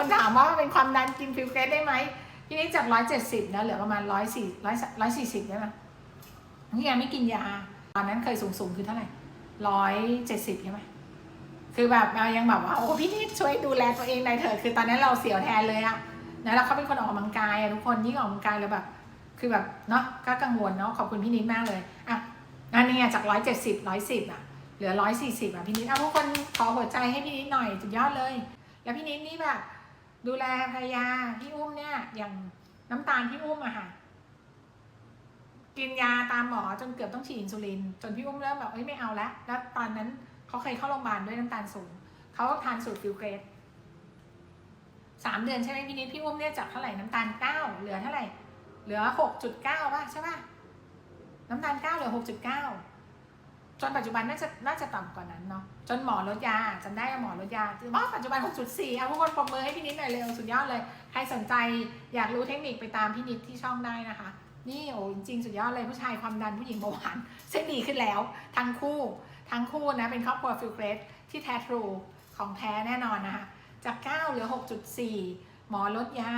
คนถามว่าเป็นความดันกินฟิลเกรสได้ไหมพี่นิดจากร้อยเจ็ดสิบนะเหลือประมาณร้อยสี่ร้อยร้อยสี่สิบได้ไหมนี่ยังไม่กินยาตอนนั้นเคยสูงสูงคือเท่าไหร่ร้อยเจ็ดสิบใช่ไหมคือแบบเรายังแบบว่าโอ้พี่นิดช่วยดูแลตัวเองหน่อยเถอะคือตอนนั้นเราเสียวแทนเลยอะนะแล้วเขาเป็นคนออกกำลังกายอะทุกคนยิ่งออกกำลังกายแล้วแบบ คือแบบเนาะก็กังวลเนาะขอบคุณพี่นิดมากเลยอะอันนี้จากร้อยเจ็ดสิบร้อยสิบอะเหลือร้อยสี่สิบอะพี่นิดเอาทุกคนขอหัวใจให้พี่นิดหน่อยสุดยอดเลย แล้วพี่นิดนี่แบบ ดูแลภรรยาพี่อุ้มเนี่ย อย่างน้ำตาลพี่อุ้มอะค่ะ กินยาตามหมอจนเกือบต้องฉีดอินซูลิน จนพี่อุ้มเริ่มแบบเอ้ยไม่เอาแล้วแล้วตอนนั้นเขาเคยเข้าโรงพยาบาลด้วยน้ำตาลสูงเขาทานสูตรฟิลเกรดสามเดือนใช่ไหมพี่นิดพี่อุ้มเนี่ยจากเท่าไหร่น้ำตาลเก้าเหลือเท่าไหร่เหลือหกจุดเก้าป่ะใช่ป่ะน้ำตาลเก้าเหลือหกจุดเก้า จนปัจจุบันน่าจะน่าจะต่ำกว่านั้นเนาะจนหมอลดยาจำได้หมอลดยาอ๋อปัจจุบัน 6.4เอาทุกคนปรบมือให้พี่นิดหน่อยเร็วสุดยอดเลย ใครสนใจอยากรู้เทคนิคไปตามพี่นิดที่ช่องได้นะคะ นี่โอ้จริงสุดยอดเลยผู้ชายความดันผู้หญิงเบาหวานเส้นดีขึ้นแล้ว ทั้งคู่ทั้งคู่นะเป็นครอบครัวฟิลเกรสที่แท้ทรูของแท้แน่นอนนะคะจาก 9 เหลือ 6.4 หมอลดยา